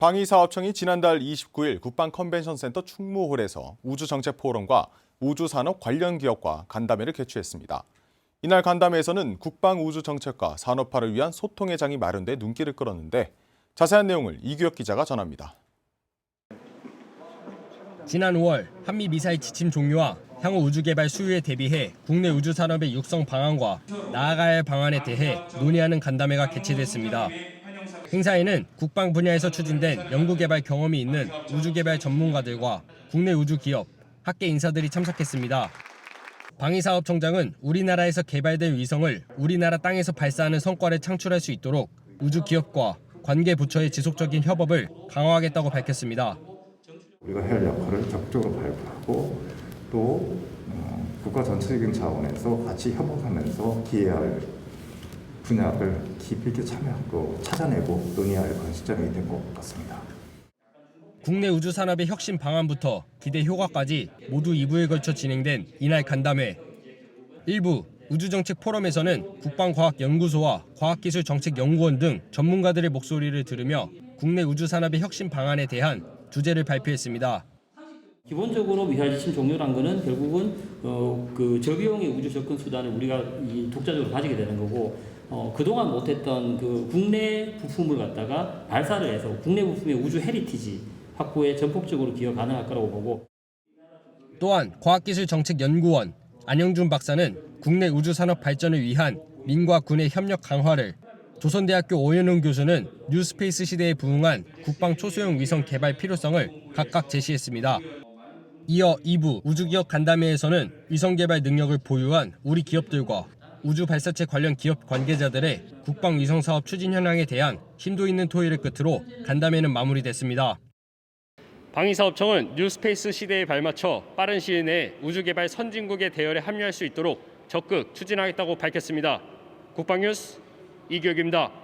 방위사업청이 지난달 29일 국방 컨벤션 센터 충무홀에서 우주정책 포럼과 우주산업 관련 기업과 간담회를 개최했습니다. 이날 간담회에서는 국방 우주 정책과 산업화를 위한 소통의 장이 마련돼 눈길을 끌었는데 자세한 내용을 이규혁 기자가 전합니다. 지난 5월 한미 미사일 지침 종료와 향후 우주 개발 수요에 대비해 국내 우주 산업의 육성 방안과 나아가야 할 방안에 대해 논의하는 간담회가 개최됐습니다. 행사에는 국방 분야에서 추진된 연구 개발 경험이 있는 우주 개발 전문가들과 국내 우주 기업, 학계 인사들이 참석했습니다. 방위사업청장은 우리나라에서 개발된 위성을 우리나라 땅에서 발사하는 성과를 창출할 수 있도록 우주 기업과 관계 부처의 지속적인 협업을 강화하겠다고 밝혔습니다. 우리가 해야 할 역할을 적극적으로 발굴하고 또 어, 국가 전체적인 차원에서 같이 협업하면서 기여할 분야를 깊이 있게 참여하고 찾아내고 논의할 그런 시점이 된 것 같습니다. 국내 우주 산업의 혁신 방안부터 기대 효과까지 모두 2부에 걸쳐 진행된 이날 간담회. 1부 우주정책 포럼에서는 국방과학연구소와 과학기술정책연구원 등 전문가들의 목소리를 들으며 국내 우주 산업의 혁신 방안에 대한 주제를 발표했습니다. 기본적으로 미사일 지침 종료란 거는 결국은 어, 그 저비용의 우주 접근 수단을 우리가 이 독자적으로 가지게 되는 거고 어, 그동안 못했던 그 국내 부품을 갖다가 발사를 해서 국내 부품의 우주 헤리티지 확보에 전폭적으로 기여 가능할 거라고 보고 또한 과학기술정책연구원 안영준 박사는 국내 우주 산업 발전을 위한 민과 군의 협력 강화를 조선대학교 오연웅 교수는 뉴스페이스 시대에 부응한 국방 초소형 위성 개발 필요성을 각각 제시했습니다. 이어 2부 우주기업 간담회에서는 위성 개발 능력을 보유한 우리 기업들과 우주 발사체 관련 기업 관계자들의 국방 위성 사업 추진 현황에 대한 심도 있는 토의를 끝으로 간담회는 마무리됐습니다. 방위사업청은 뉴스페이스 시대에 발맞춰 빠른 시일 내에 우주개발 선진국의 대열에 합류할 수 있도록 적극 추진하겠다고 밝혔습니다. 국방뉴스 이규혁입니다.